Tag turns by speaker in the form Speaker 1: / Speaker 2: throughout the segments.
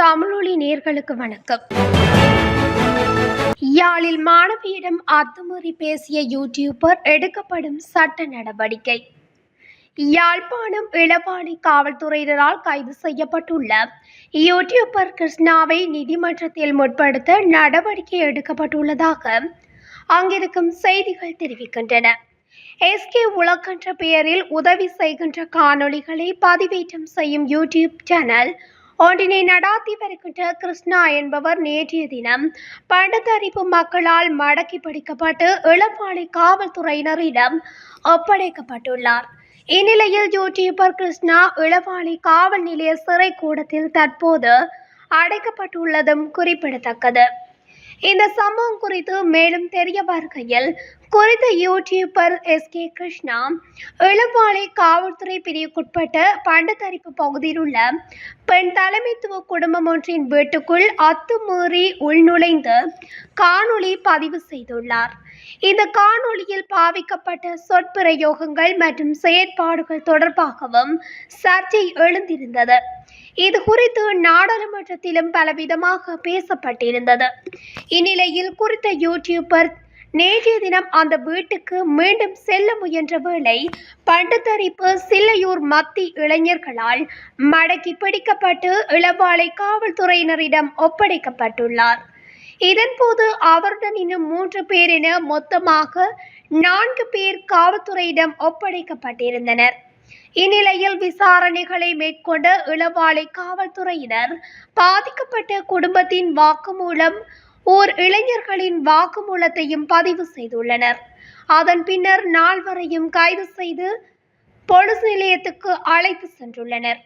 Speaker 1: தமிழொலி நேர்களுக்கு வணக்கம். யாழில் மாணவியிடம் அத்துமீறி பேசிய யூடியூபர் எடுக்கப்படும் சட்ட நடவடிக்கை. யாழ்ப்பாணம் இளவாணி காவல்துறையினரால் கைது செய்யப்பட்டுள்ள யூடியூபர் கிருஷ்ணாவை நீதிமன்றத்தில் முற்படுத்த நடவடிக்கை எடுக்கப்பட்டுள்ளதாக அங்கிருக்கும் செய்திகள் தெரிவிக்கின்றன. எஸ்கே உலகென்ற பெயரில் உதவி செய்கின்ற காணொளிகளை பதிவேற்றம் செய்யும் யூடியூப் சேனல் ஒன்றினை நடாத்தி வருகின்ற கிருஷ்ணா என்பவர் நேற்றைய தினம் பண்டத்தரிப்பு மக்களால் மடக்கி பிடிக்கப்பட்டு இளப்பாலை காவல்துறையினரிடம் ஒப்படைக்கப்பட்டுள்ளார். இந்நிலையில் யூடியூபர் கிருஷ்ணா இளவாளி காவல் நிலைய சிறை கூடத்தில் தற்போது அடைக்கப்பட்டுள்ளதும் குறிப்பிடத்தக்கது. இந்த சம்பவம் குறித்து மேலும் தெரிய வருகையில் குறித்த YouTuber S K Krishna Ilavalai காவல்துறை பிரிவுக்குட்பட்ட பண்டத்தரிப்பு பகுதியில் உள்ள பெண் தலைமைத்துவ குடும்பம் ஒன்றின் வீட்டுக்குள் அத்துமீறி உள்நுழைந்து காணொளி பதிவு செய்துள்ளார். இந்த காணொளியில் பாவிக்கப்பட்ட சொற்பிரயோகங்கள் மற்றும் செயற்பாடுகள் தொடர்பாகவும் சர்ச்சை எழுந்திருந்தது. இது குறித்து நாடாளுமன்றத்திலும் பலவிதமாக பேசப்பட்டிருந்தது. இந்நிலையில் குறித்த யூடியூபர் நேற்றைய தினம் அந்த வீட்டுக்கு மீண்டும் செல்ல முயன்ற வேளை பண்டத்தரிப்பு சில்லையூர் மத்தி இளைஞர்களால் மடக்கி பிடிக்கப்பட்டு இளவாலை காவல்துறையினரிடம் ஒப்படைக்கப்பட்டுள்ளார். இதன்போது அவருடன் இன்னும் மூன்று பேர் என மொத்தமாக நான்கு பேர் காவல்துறையிடம் ஒப்படைக்கப்பட்டிருந்தனர். இந்நிலையில் விசாரணைகளை மேற்கொண்ட இளவாலை காவல்துறையினர் பாதிக்கப்பட்ட குடும்பத்தின் வாக்குமூலம் ஓர் இளைஞர்களின் வாக்குமூலத்தையும் பதிவு செய்துள்ளனர். அதன் பின்னர் நால்வரையும் கைது செய்து போலீஸ் நிலையத்துக்கு அழைத்து சென்றுள்ளனர்.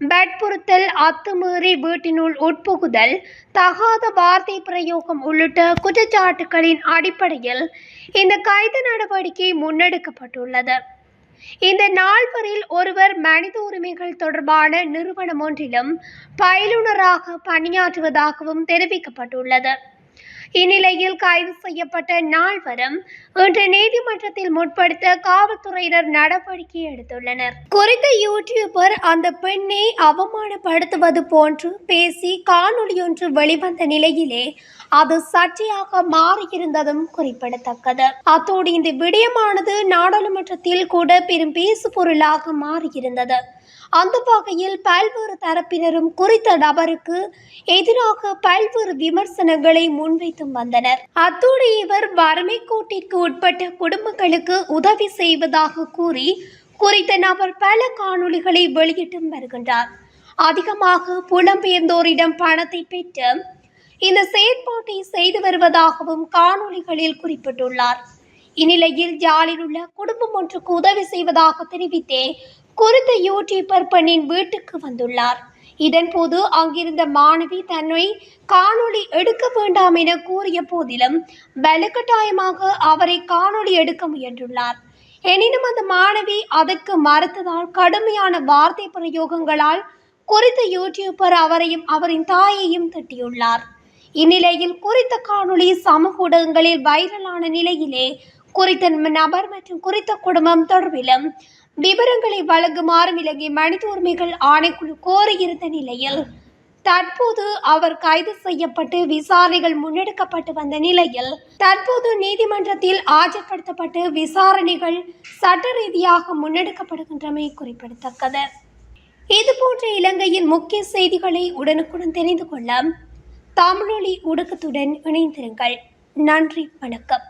Speaker 1: வற்புறுத்தல் அத்துமீறி வீட்டினுள் உட்புகுதல் தகாத வார்த்தை பிரயோகம் உள்ளிட்ட குற்றச்சாட்டுகளின் அடிப்படையில் இந்த கைது நடவடிக்கை முன்னெடுக்கப்பட்டுள்ளது. இந்த நால்வரில் ஒருவர் மனித உரிமைகள் தொடர்பான நிறுவனம் ஒன்றிலும் பயிலுனராக பணியாற்றுவதாகவும் தெரிவிக்கப்பட்டுள்ளது. இந்நிலையில் கைது செய்யப்பட்ட நால்வரும் இன்று நீதிமன்றத்தில் முற்படுத்த காவல்துறையினர் நடவடிக்கை எடுத்துள்ளனர். குறித்த யூடியூபர் அந்த பெண்ணை அவமானப்படுத்துவது போன்று பேசி காணொளியொன்று வெளிவந்த நிலையிலே அது சர்ச்சையாக மாறியிருந்ததும் குறிப்பிடத்தக்கது. அத்தோடு இந்த விடயமானது நாடாளுமன்றத்தில் கூட பெரும் பேசு பொருளாக மாறியிருந்தது. அந்த வகையில் பல்வேறு தரப்பினரும் குறித்த நபருக்கு எதிராக பல்வேறு விமர்சனங்களை முன்வைத்தும் வந்தனர். அத்தோடு இவர் வறுமை கோட்டிற்கு உட்பட்ட குடும்பங்களுக்கு உதவி செய்வதாக கூறி குறித்த நபர் பல காணொளிகளை வெளியிட்டும் வருகின்றார். அதிகமாக புலம்பெயர்ந்தோரிடம் பணத்தை பெற்று இந்த செயற்பாட்டை செய்து வருவதாகவும் காணொளிகளில் குறிப்பிட்டுள்ளார். இந்நிலையில் ஜாலில் உள்ள குடும்பம் ஒன்றுக்கு உதவி செய்வதாக தெரிவித்தே குறித்த யூடியூபர் பெண்ணின் வீட்டுக்கு வந்துள்ளார். இதன்போது அங்கிருந்த மாணவி தன்னை காணொளி எடுக்க வேண்டாம் என கூறிய போதிலும் வலுக்கட்டாயமாக அவரை காணொளி எடுக்க முயன்றுள்ளார். எனினும் அந்த மாணவி அதற்கு மறுத்ததால் கடுமையான வார்த்தை பிரயோகங்களால் குறித்த யூடியூபர் அவரையும் அவரின் தாயையும் திட்டியுள்ளார். இந்நிலையில் குறித்த காணொளி சமூக ஊடகங்களில் வைரலான நிலையிலே குறித்த நபர் மற்றும் குறித்த குடும்பம் தொடர்பிலும் விவரங்களை வழங்குமாறு விலகி மனித உரிமைகள் ஆணைக்குழு கோரியிருந்த நிலையில் தற்போது அவர் கைது செய்யப்பட்டு விசாரணைகள் முன்னெடுக்கப்பட்டு வந்த நிலையில் தற்போது நீதிமன்றத்தில் ஆஜர்படுத்தப்பட்டு விசாரணைகள் சட்ட ரீதியாக முன்னெடுக்கப்படுகின்றமை குறிப்பிடத்தக்கது. இதுபோன்ற இலங்கையின் முக்கிய செய்திகளை உடனுக்குடன் தெரிந்து கொள்ள தமிழொலி ஊடகத்துடன் இணைந்திருங்கள். நன்றி வணக்கம்.